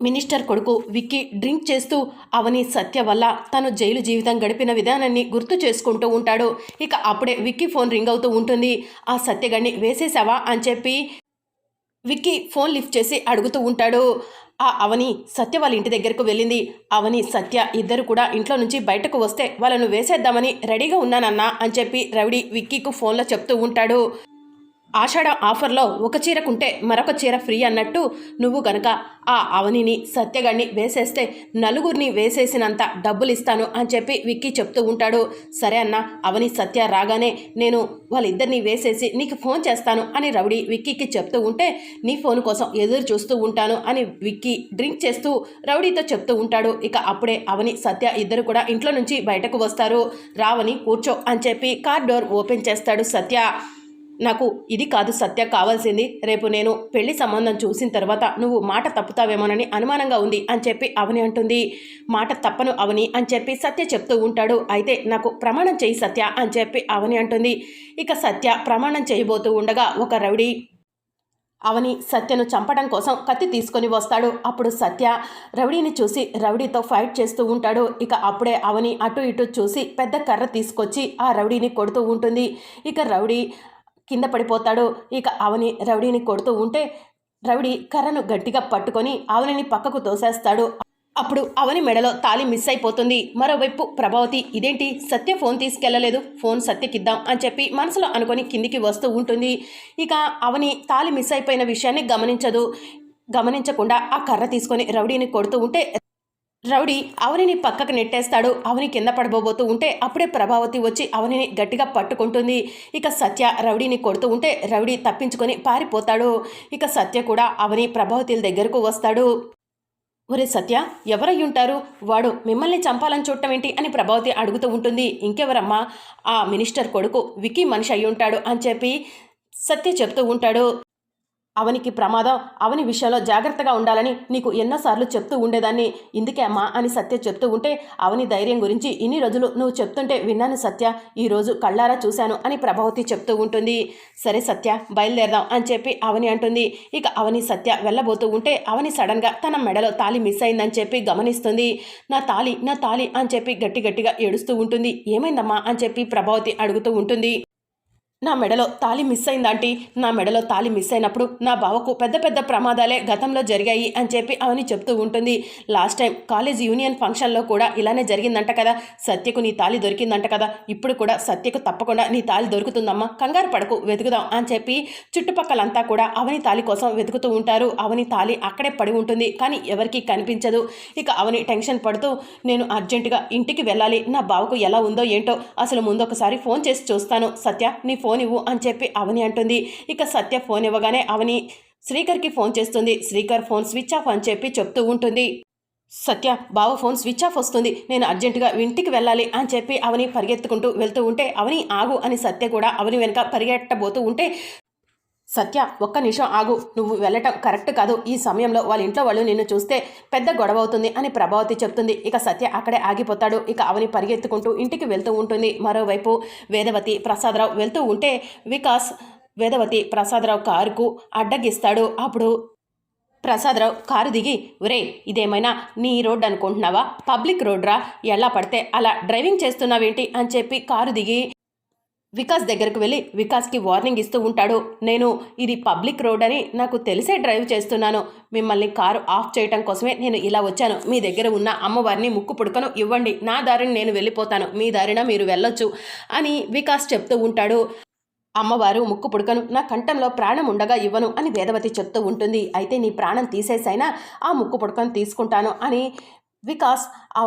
Minister కొడుకు Vicky drink చేస్తూ అవని సత్య వల్ల తను జైలు జీవితం గడిపిన విధానాన్ని గుర్తు చేసుకుంటూ ఉంటాడు. ఇక అప్పుడే విక్కీ ఫోన్ రింగ్ అవుతూ ఉంటుంది. ఆ సత్యగాడిని వేసేసావా అని చెప్పి విక్కీ ఫోన్ లిఫ్ట్ చేసి అడుగుతూ ఉంటాడు. ఆ అవని సత్య వాళ్ళ ఇంటి దగ్గరకు వెళ్ళింది. అవని సత్య ఇద్దరు కూడా ఇంట్లో నుంచి బయటకు వస్తే వాళ్ళను వేసేద్దామని రెడీగా ఉన్నానన్నా అని చెప్పి రవిడి విక్కీకు ఫోన్లో చెప్తూ ఉంటాడు. ఆషాఢ ఆఫర్లో ఒక చీరకుంటే మరొక చీర ఫ్రీ అన్నట్టు నువ్వు గనక ఆ అవనిని సత్యగాడిని వేసేస్తే నలుగురిని వేసేసినంత డబ్బులు ఇస్తాను అని చెప్పి విక్కీ చెప్తూ ఉంటాడు. సరే అన్న అవని సత్య రాగానే నేను వాళ్ళిద్దరిని వేసేసి నీకు ఫోన్ చేస్తాను అని రవిడి విక్కీకి చెప్తూ ఉంటే నీ ఫోన్ కోసం ఎదురు చూస్తూ ఉంటాను అని విక్కీ డ్రింక్ చేస్తూ రౌడీతో చెప్తూ ఉంటాడు. ఇక అప్పుడే అవని సత్య ఇద్దరు కూడా ఇంట్లో నుంచి బయటకు వస్తారు. రావని కూర్చో అని చెప్పి కార్ డోర్ ఓపెన్ చేస్తాడు సత్య. నాకు ఇది కాదు సత్య కావాల్సింది. రేపు నేను పెళ్ళి సంబంధం చూసిన తర్వాత నువ్వు మాట తప్పుతావేమోనని అనుమానంగా ఉంది అని చెప్పి అవని అంటుంది. మాట తప్పను అవని అని చెప్పి సత్య చెప్తూ ఉంటాడు. అయితే నాకు ప్రమాణం చేయి సత్య అని చెప్పి అవని అంటుంది. ఇక సత్య ప్రమాణం చేయబోతూ ఉండగా ఒక రౌడీ అవని సత్యను చంపడం కోసం కత్తి తీసుకొని వస్తాడు. అప్పుడు సత్య రౌడీని చూసి రౌడీతో ఫైట్ చేస్తూ ఉంటాడు. ఇక అప్పుడే అవని అటు ఇటు చూసి పెద్ద కర్ర తీసుకొచ్చి ఆ రౌడీని కొడుతూ ఉంటుంది. ఇక రౌడీ కింద పడిపోతాడు. ఇక అవని రౌడీని కొడుతూ ఉంటే రౌడీ కర్రను గట్టిగా పట్టుకొని అవనిని పక్కకు తోసేస్తాడు. అప్పుడు అవని మెడలో తాలి మిస్ అయిపోతుంది. మరోవైపు ప్రభావతి ఇదేంటి? సత్య ఫోన్ తీసుకెళ్ళలేదు. ఫోన్ సత్యకిద్దాం అని చెప్పి మనసులో అనుకొని కిందికి వస్తూ ఉంటుంది. ఇక అవని తాలి మిస్ అయిపోయిన విషయాన్ని గమనించదు. గమనించకుండా ఆ కర్ర తీసుకొని రౌడీని కొడుతూ ఉంటే రౌడీ అవనిని పక్కకు నెట్టేస్తాడు. అవని కింద పడబోబోతూ ఉంటే అప్పుడే ప్రభావతి వచ్చి అవనిని గట్టిగా పట్టుకుంటుంది. ఇక సత్య రౌడీని కొడుతూ ఉంటే రౌడీ తప్పించుకొని పారిపోతాడు. ఇక సత్య కూడా అవని ప్రభావతిల దగ్గరకు వస్తాడు. ఒరే సత్య ఎవరై ఉంటారు వాడు మిమ్మల్ని చంపాలని చూడటం ఏంటి అని ప్రభావతి అడుగుతూ ఉంటుంది. ఇంకెవరమ్మా? ఆ మినిస్టర్ కొడుకు వికీ మనిషి అయి ఉంటాడు అని చెప్పి సత్య చెప్తూ ఉంటాడు. అవనికి ప్రమాదం అవని విషయంలో జాగ్రత్తగా ఉండాలని నీకు ఎన్నోసార్లు చెప్తూ ఉండేదాన్ని. ఇందుకే అమ్మా అని సత్య చెప్తూ ఉంటే అవని ధైర్యం గురించి ఇన్ని రోజులు నువ్వు చెప్తుంటే విన్నాను సత్య. ఈరోజు కళ్ళారా చూశాను అని ప్రభావతి చెప్తూ ఉంటుంది. సరే సత్య బయలుదేరదాం అని చెప్పి అవని అంటుంది. ఇక అవని సత్య వెళ్ళబోతూ ఉంటే అవని సడన్గా తన మెడలో తాలి మిస్ అయిందని చెప్పి గమనిస్తుంది. నా తాలి నా తాలి అని చెప్పి గట్టి గట్టిగా ఏడుస్తూ ఉంటుంది. ఏమైందమ్మా అని చెప్పి ప్రభావతి అడుగుతూ ఉంటుంది. నా మెడలో తాలి మిస్ అయిందంటీ నా మెడలో తాలి మిస్ అయినప్పుడు నా బావకు పెద్ద పెద్ద ప్రమాదాలే గతంలో జరిగాయి అని చెప్పి అవని చెప్తూ ఉంటుంది. లాస్ట్ టైం కాలేజ్ యూనియన్ ఫంక్షన్లో కూడా ఇలానే జరిగిందంట కదా. సత్యకు నీ తాలి దొరికిందంట కదా. ఇప్పుడు కూడా సత్యకు తప్పకుండా నీ తాలి దొరుకుతుందమ్మా. కంగారు పడకు వెతుకుదాం అని చెప్పి చుట్టుపక్కలంతా కూడా అవని తాలి కోసం వెతుకుతూ ఉంటారు. అవని తాలి అక్కడే పడి ఉంటుంది కానీ ఎవరికీ కనిపించదు. ఇక అవని టెన్షన్ పడుతూ నేను అర్జెంటుగా ఇంటికి వెళ్ళాలి. నా బావకు ఎలా ఉందో ఏంటో అసలు ముందు ఒకసారి ఫోన్ చేసి చూస్తాను. సత్య నీ ఫోన్ ఇవ్వు అని చెప్పి అవని అంటుంది. ఇక సత్య ఫోన్ ఇవ్వగానే అవని శ్రీకర్కి ఫోన్ చేస్తుంది. శ్రీకర్ ఫోన్ స్విచ్ ఆఫ్ అని చెప్పి చెప్తూ ఉంటుంది. సత్య బావ ఫోన్ స్విచ్ ఆఫ్ వస్తుంది. నేను అర్జెంటుగా ఇంటికి వెళ్ళాలి అని చెప్పి అవని పరిగెత్తుకుంటూ వెళ్తూ ఉంటే అవని ఆగు అని సత్య కూడా అవని వెనుక పరిగెట్టబోతూ ఉంటే సత్య ఒక్క నిమిషం ఆగు. నువ్వు వెళ్ళటం కరెక్ట్ కాదు. ఈ సమయంలో వాళ్ళ ఇంట్లో వాళ్ళు నిన్ను చూస్తే పెద్ద గొడవ అవుతుంది అని ప్రభావతి చెప్తుంది. ఇక సత్య అక్కడే ఆగిపోతాడు. ఇక అవని పరిగెత్తుకుంటూ ఇంటికి వెళ్తూ ఉంటుంది. మరోవైపు వేదవతి ప్రసాదరావు వెళ్తూ ఉంటే వికాస్ వేదవతి ప్రసాదరావు కారుకు అడ్డగిస్తాడు. అప్పుడు ప్రసాదరావు కారు దిగి ఒరే ఇదేమైనా నీ రోడ్ అనుకుంటున్నావా? పబ్లిక్ రోడ్రా? ఎలా పడితే అలా డ్రైవింగ్ చేస్తున్నావేంటి? అని చెప్పి కారు దిగి వికాస్ దగ్గరకు వెళ్ళి వికాస్కి వార్నింగ్ ఇస్తూ ఉంటాడు. నేను ఇది పబ్లిక్ రోడ్ అని నాకు తెలిసే డ్రైవ్ చేస్తున్నాను. మిమ్మల్ని కారు ఆఫ్ చేయటం కోసమే నేను ఇలా వచ్చాను. మీ దగ్గర ఉన్న అమ్మవారిని ముక్కు పుడకను ఇవ్వండి. నా దారిని నేను వెళ్ళిపోతాను. మీ దారిన మీరు వెళ్ళొచ్చు అని వికాస్ చెప్తూ ఉంటాడు. అమ్మవారు ముక్కు పుడకను నా కంఠంలో ప్రాణం ఉండగా ఇవ్వను అని వేదవతి చెప్తూ ఉంటుంది. అయితే నీ ప్రాణం తీసేసైనా ఆ ముక్కు పుడకను తీసుకుంటాను అని వికాస్ ఆ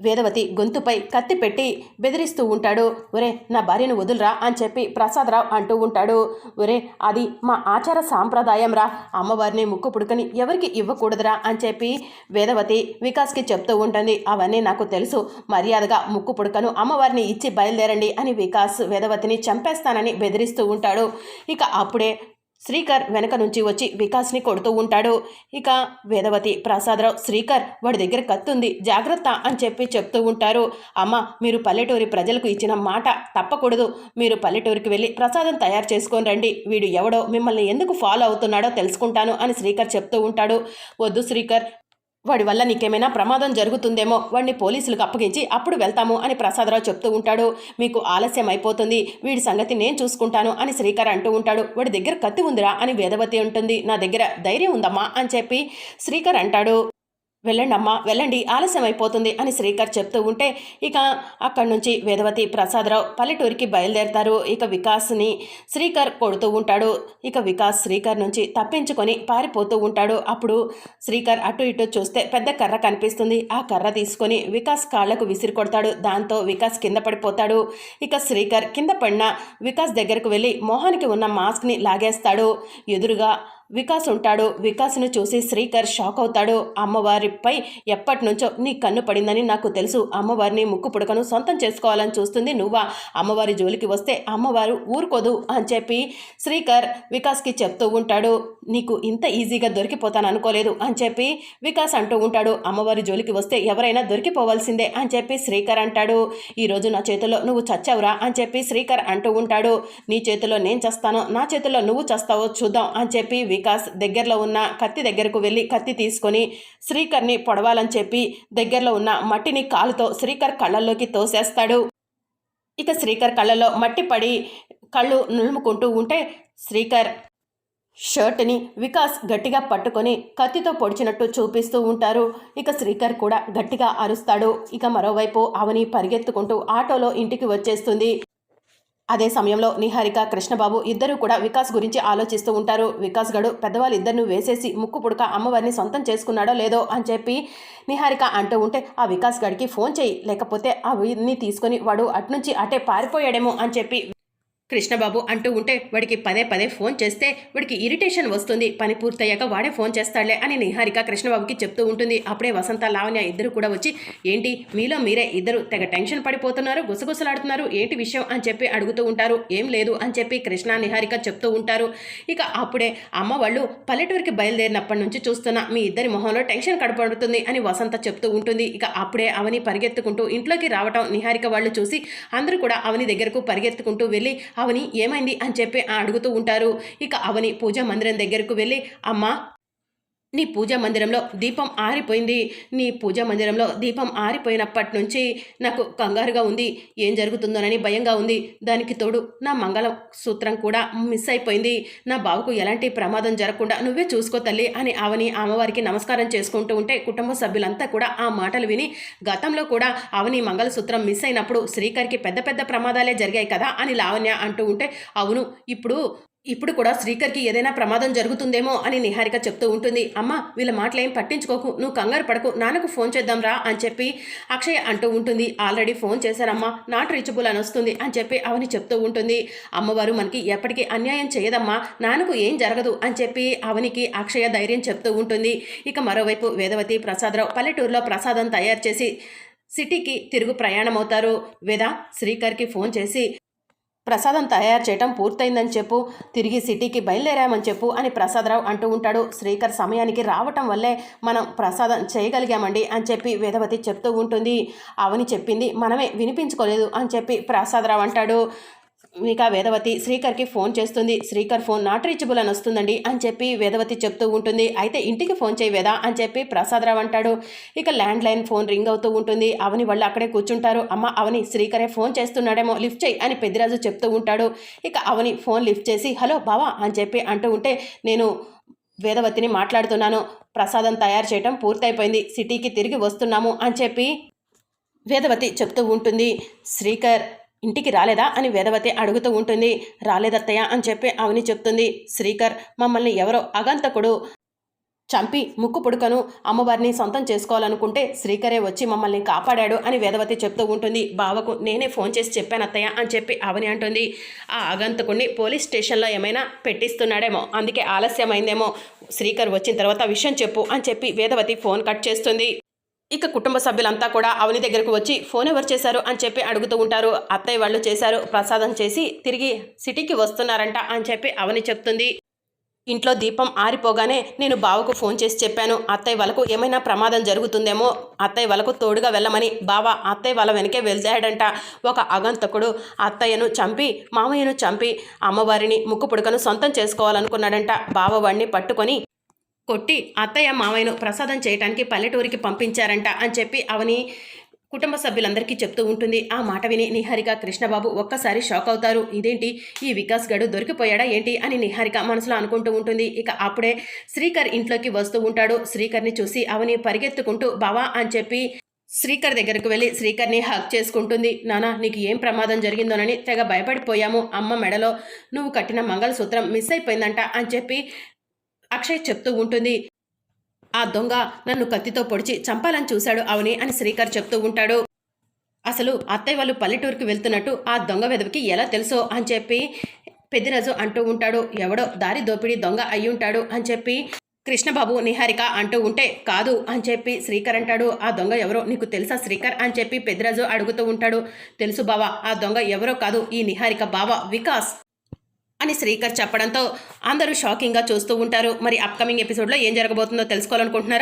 వేదవతి గొంతుపై కత్తి పెట్టి బెదిరిస్తూ ఉంటాడు. ఒరే నా భార్యను వదులురా అని చెప్పి ప్రసాదరావు అంటూ ఉంటాడు. ఒరే అది మా ఆచార సాంప్రదాయం రా అమ్మవారిని ముక్కు పుడుకని ఎవరికి ఇవ్వకూడదురా అని చెప్పి వేదవతి వికాస్కి చెప్తూ ఉంటుంది. అవన్నీ నాకు తెలుసు. మర్యాదగా ముక్కు పుడుకను అమ్మవారిని ఇచ్చి బయలుదేరండి అని వికాస్ వేదవతిని చంపేస్తానని బెదిరిస్తూ ఉంటాడు. ఇక అప్పుడే శ్రీకర్ వెనక నుంచి వచ్చి వికాస్ని కొడుతూ ఉంటాడు. ఇక వేదవతి ప్రసాదరావు శ్రీకర్ వాడి దగ్గర కత్తుంది. జాగ్రత్త అని చెప్పి చెప్తూ ఉంటారు. అమ్మ మీరు పల్లెటూరి ప్రజలకు ఇచ్చిన మాట తప్పకూడదు. మీరు పల్లెటూరికి వెళ్ళి ప్రసాదం తయారు చేసుకొని రండి. వీడు ఎవడో మిమ్మల్ని ఎందుకు ఫాలో అవుతున్నాడో తెలుసుకుంటాను అని శ్రీకర్ చెప్తూ ఉంటాడు. వద్దు శ్రీకర్ వాడి వల్ల నీకేమైనా ప్రమాదం జరుగుతుందేమో వాడిని పోలీసులకు అప్పగించి అప్పుడు వెళ్తాము అని ప్రసాదరావు చెప్తూ ఉంటాడు. మీకు ఆలస్యం అయిపోతుంది. వీడి సంగతి నేను చూసుకుంటాను అని శ్రీకర్ అంటూ ఉంటాడు. వాడి దగ్గర కత్తి ఉందిరా అని వేదవతి ఉంటుంది నా దగ్గర ధైర్యం ఉందమ్మా అని చెప్పి శ్రీకర్ అంటాడు. వెళ్ళండి అమ్మా వెళ్ళండి ఆలస్యం అయిపోతుంది అని శ్రీకర్ చెప్తూ ఉంటే ఇక అక్కడి నుంచి వేదవతి ప్రసాదరావు పల్లెటూరికి బయలుదేరతారు. ఇక వికాస్ని శ్రీకర్ కొడుతూ ఉంటాడు. ఇక వికాస్ శ్రీకర్ నుంచి తప్పించుకొని పారిపోతూ ఉంటాడు. అప్పుడు శ్రీకర్ అటు ఇటు చూస్తే పెద్ద కర్ర కనిపిస్తుంది. ఆ కర్ర తీసుకొని వికాస్ కాళ్ళకు విసిరి కొడతాడు. దాంతో వికాస్ కింద పడిపోతాడు. ఇక శ్రీకర్ కింద పడిన వికాస్ దగ్గరకు వెళ్ళి మొహానికి ఉన్న మాస్క్ని లాగేస్తాడు. ఎదురుగా వికాస్ ఉంటాడు వికాస్ను చూసి శ్రీకర్ షాక్ అవుతాడు అమ్మవారిపై ఎప్పటి నుంచో నీ కన్ను పడిందని నాకు తెలుసు. అమ్మవారిని ముక్కు పుడకను సొంతం చేసుకోవాలని చూస్తుంది నువ్వా? అమ్మవారి జోలికి వస్తే అమ్మవారు ఊరుకోదు అని చెప్పి శ్రీకర్ వికాస్కి చెప్తూ ఉంటాడు. నీకు ఇంత ఈజీగా దొరికిపోతాను అనుకోలేదు అని చెప్పి వికాస్ అంటూ ఉంటాడు. అమ్మవారి జోలికి వస్తే ఎవరైనా దొరికిపోవాల్సిందే అని చెప్పి శ్రీకర్ అంటాడు. ఈరోజు నా చేతిలో నువ్వు చచ్చావురా అని చెప్పి శ్రీకర్ అంటూ ఉంటాడు. నీ చేతిలో నేను చేస్తాను నా చేతిలో నువ్వు చస్తావో చూద్దాం అని చెప్పి వికాస్ దగ్గరలో ఉన్న కత్తి దగ్గరకు వెళ్ళి కత్తి తీసుకొని శ్రీకర్ని పొడవాలని చెప్పి దగ్గరలో ఉన్న మట్టిని కాలుతో శ్రీకర్ కళ్ళల్లోకి తోసేస్తాడు. ఇక శ్రీకర్ కళ్ళలో మట్టి పడి కళ్ళు నులుముకుంటూ ఉంటే శ్రీకర్ షర్ట్ని వికాస్ గట్టిగా పట్టుకొని కత్తితో పొడిచినట్టు చూపిస్తూ ఉంటారు. ఇక శ్రీకర్ కూడా గట్టిగా అరుస్తాడు. ఇక మరోవైపు అవని పరిగెత్తుకుంటూ ఆటోలో ఇంటికి వచ్చేస్తుంది. అదే సమయంలో నిహారిక కృష్ణబాబు ఇద్దరూ కూడా వికాస్ గురించి ఆలోచిస్తూ ఉంటారు. వికాస్ గడు పెద్దవాళ్ళిద్దరిని వేసేసి ముక్కు పుడక అమ్మవారిని సొంతం చేసుకున్నాడో లేదో అని చెప్పి నిహారిక అంటూ ఉంటే ఆ వికాస్ గడికి ఫోన్ చేయి లేకపోతే ఆ తీసుకొని వాడు అట్నుంచి అటే పారిపోయాడేమో అని చెప్పి కృష్ణబాబు అంటూ ఉంటే వాడికి పదే పదే ఫోన్ చేస్తే వాడికి ఇరిటేషన్ వస్తుంది. పని పూర్తయ్యాక వాడే ఫోన్ చేస్తాడులే అని నిహారిక కృష్ణబాబుకి చెప్తూ ఉంటుంది. అప్పుడే వసంత లావణ్య ఇద్దరు కూడా వచ్చి ఏంటి? మీలో మీరే ఇద్దరు తెగ టెన్షన్ పడిపోతున్నారు గుసగుసలాడుతున్నారు ఏంటి విషయం? అని చెప్పి అడుగుతూ ఉంటారు. ఏం లేదు అని చెప్పి కృష్ణ నిహారిక చెప్తూ ఉంటారు. ఇక అప్పుడే అమ్మ వాళ్ళు పల్లెటూరికి బయలుదేరినప్పటి నుంచి చూస్తున్న మీ ఇద్దరి మొహంలో టెన్షన్ కడపడుతుంది అని వసంత చెప్తూ ఉంటుంది. ఇక అప్పుడే అవని పరిగెత్తుకుంటూ ఇంట్లోకి రావటం నిహారిక వాళ్ళు చూసి అందరూ కూడా అవని దగ్గరకు పరిగెత్తుకుంటూ వెళ్ళి అవని ఏమైంది అని చెప్పి అడుగుతూ ఉంటారు. ఇక అవని పూజా మందిరం దగ్గరకు వెళ్ళి అమ్మ నీ పూజా మందిరంలో దీపం ఆరిపోయింది. నీ పూజా మందిరంలో దీపం ఆరిపోయినప్పటి నుంచి నాకు కంగారుగా ఉంది. ఏం జరుగుతుందోనని భయంగా ఉంది. దానికి తోడు నా మంగళ సూత్రం కూడా మిస్ అయిపోయింది. నా బావుకు ఎలాంటి ప్రమాదం జరగకుండా నువ్వే చూసుకో తల్లి అని అవని అమ్మవారికి నమస్కారం చేసుకుంటూ ఉంటే కుటుంబ సభ్యులంతా కూడా ఆ మాటలు విని గతంలో కూడా అవని మంగళసూత్రం మిస్ అయినప్పుడు శ్రీకర్కి పెద్ద పెద్ద ప్రమాదాలే జరిగాయి కదా అని లావణ్య అంటూ ఉంటే అవును ఇప్పుడు ఇప్పుడు కూడా శ్రీకర్కి ఏదైనా ప్రమాదం జరుగుతుందేమో అని నిహారిక చెప్తూ ఉంటుంది. అమ్మ వీళ్ళ మాటలేం పట్టించుకోకు. నువ్వు కంగారు పడకు. నాన్నకు ఫోన్ చేద్దాం రా అని చెప్పి అక్షయ అంటూ ఉంటుంది. ఆల్రెడీ ఫోన్ చేశారమ్మా. నాట్ రీచబుల్ అని వస్తుంది అని చెప్పి అవని చెప్తూ ఉంటుంది. అమ్మవారు మనకి ఎప్పటికీ అన్యాయం చేయదమ్మా. నాన్నకు ఏం జరగదు అని చెప్పి అవనికి అక్షయ ధైర్యం చెప్తూ ఉంటుంది. ఇక మరోవైపు వేదవతి ప్రసాదరావు పల్లెటూరులో ప్రసాదం తయారు చేసి సిటీకి తిరుగు ప్రయాణమవుతారు. వేద శ్రీకర్కి ఫోన్ చేసి ప్రసాదం తయారు చేయటం పూర్తయిందని చెప్పు. తిరిగి సిటీకి బయలుదేరామని చెప్పు అని ప్రసాదరావు అంటూ ఉంటాడు. శ్రీకర్ సమయానికి రావటం వల్లే మనం ప్రసాదం చేయగలిగామండి అని చెప్పి వేదవతి చెప్తూ ఉంటుంది. అవని చెప్పింది మనమే వినిపించుకోలేదు అని చెప్పి ప్రసాదరావు అంటాడు. ఇక వేదవతి శ్రీకర్కి ఫోన్ చేస్తుంది. శ్రీకర్ ఫోన్ నాట్ రీచబుల్ అని వస్తుందండి అని చెప్పి వేదవతి చెప్తూ ఉంటుంది. అయితే ఇంటికి ఫోన్ చేయి వేదా అని చెప్పి ప్రసాదరావు అంటాడు. ఇక ల్యాండ్ లైన్ ఫోన్ రింగ్ అవుతూ ఉంటుంది. అవని వాళ్ళు అక్కడే కూర్చుంటారు. అమ్మ అవని శ్రీకరే ఫోన్ చేస్తున్నాడేమో లిఫ్ట్ చేయి అని పెద్దిరాజు చెప్తూ ఉంటాడు. ఇక అవని ఫోన్ లిఫ్ట్ చేసి హలో బావా అని చెప్పి అంటూ ఉంటే నేను వేదవతిని మాట్లాడుతున్నాను. ప్రసాదం తయారు చేయటం పూర్తయిపోయింది. సిటీకి తిరిగి వస్తున్నాము అని చెప్పి వేదవతి చెప్తూ ఉంటుంది. శ్రీకర్ ఇంటికి రాలేదా అని వేదవతి అడుగుతూ ఉంటుంది. రాలేదత్తయ్య అని చెప్పి అవని చెప్తుంది. శ్రీకర్ మమ్మల్ని ఎవరో అగంతకుడు చంపి ముక్కు పుడుకను అమ్మవారిని సొంతం చేసుకోవాలనుకుంటే శ్రీకరే వచ్చి మమ్మల్ని కాపాడాడు అని వేదవతి చెప్తూ ఉంటుంది. బావకు నేనే ఫోన్ చేసి చెప్పాను అత్తయ్య అని చెప్పి అవని అంటుంది. ఆ అగంతకుడిని పోలీస్ స్టేషన్లో ఏమైనా పెట్టిస్తున్నాడేమో అందుకే ఆలస్యమైందేమో. శ్రీకర్ వచ్చిన తర్వాత విషయం చెప్పు అని చెప్పి వేదవతి ఫోన్ కట్ చేస్తుంది. ఇక కుటుంబ సభ్యులంతా కూడా అవని దగ్గరకు వచ్చి ఫోన్ ఎవరు చేశారు? అని చెప్పి అడుగుతూ ఉంటారు. అత్తయ్య వాళ్ళు చేశారు ప్రసాదం చేసి తిరిగి సిటీకి వస్తున్నారంట అని చెప్పి అవని చెప్తుంది. ఇంట్లో దీపం ఆరిపోగానే నేను బావకు ఫోన్ చేసి చెప్పాను. అత్తయ్య వాళ్ళకు ఏమైనా ప్రమాదం జరుగుతుందేమో అత్తయ్య వాళ్ళకు తోడుగా వెళ్ళమని బావ అత్తయ్య వాళ్ళ వెనకే వెళ్తాడంట ఒక అగంతకుడు అత్తయ్యను చంపి మామయ్యను చంపి అమ్మవారిని ముక్కు పుడకను సొంతం చేసుకోవాలనుకున్నాడంట. బావ వాడిని పట్టుకొని కొట్టి అత్తయ్య మామయ్యను ప్రసాదం చేయడానికి పల్లెటూరికి పంపించారంట అని చెప్పి అవని కుటుంబ సభ్యులందరికీ చెప్తూ ఉంటుంది. ఆ మాట విని నిహారిక కృష్ణబాబు ఒక్కసారి షాక్ అవుతారు. ఇదేంటి? ఈ వికాస్ గడు దొరికిపోయాడా ఏంటి? అని నిహారిక మనసులో అనుకుంటూ ఉంటుంది. ఇక అప్పుడే శ్రీకర్ ఇంట్లోకి వస్తూ ఉంటాడు. శ్రీకర్ని చూసి అవని పరిగెత్తుకుంటూ బావా అని చెప్పి శ్రీకర్ దగ్గరకు వెళ్ళి శ్రీకర్ని హక్ చేసుకుంటుంది. నానా నీకు ఏం ప్రమాదం జరిగిందోనని తెగ భయపడిపోయాము. అమ్మ మెడలో నువ్వు కట్టిన మంగళసూత్రం మిస్ అయిపోయిందంట అని చెప్పి అక్షయ్ చెప్తూ ఉంటుంది ఆ దొంగ నన్ను కత్తితో పొడిచి చంపాలని చూశాడు అవని అని శ్రీకర్ చెప్తూ ఉంటాడు. అసలు అత్తయ్య వాళ్ళు పల్లెటూరుకి వెళ్తున్నట్టు ఆ దొంగ వెదవికి ఎలా తెలుసో అని చెప్పి పెద్దిరాజు అంటూ ఉంటాడు. ఎవడో దారి దోపిడీ దొంగ అయి ఉంటాడు అని చెప్పి కృష్ణబాబు నిహారిక అంటూ ఉంటే కాదు అని చెప్పి శ్రీకర్ అంటాడు. ఆ దొంగ ఎవరో నీకు తెలుసా శ్రీకర్ అని చెప్పి పెద్దిరాజు అడుగుతూ ఉంటాడు. తెలుసు బావా ఆ దొంగ ఎవరో కాదు ఈ నిహారిక బావ వికాస్. అని శ్రీకర్ చెప్పడంతో అందరూ షాకింగ్గా చూస్తూ ఉంటారు. మరి అప్కమింగ్ ఎపిసోడ్లో ఏం జరగబోతుందో తెలుసుకోవాలనుకుంటున్నారు?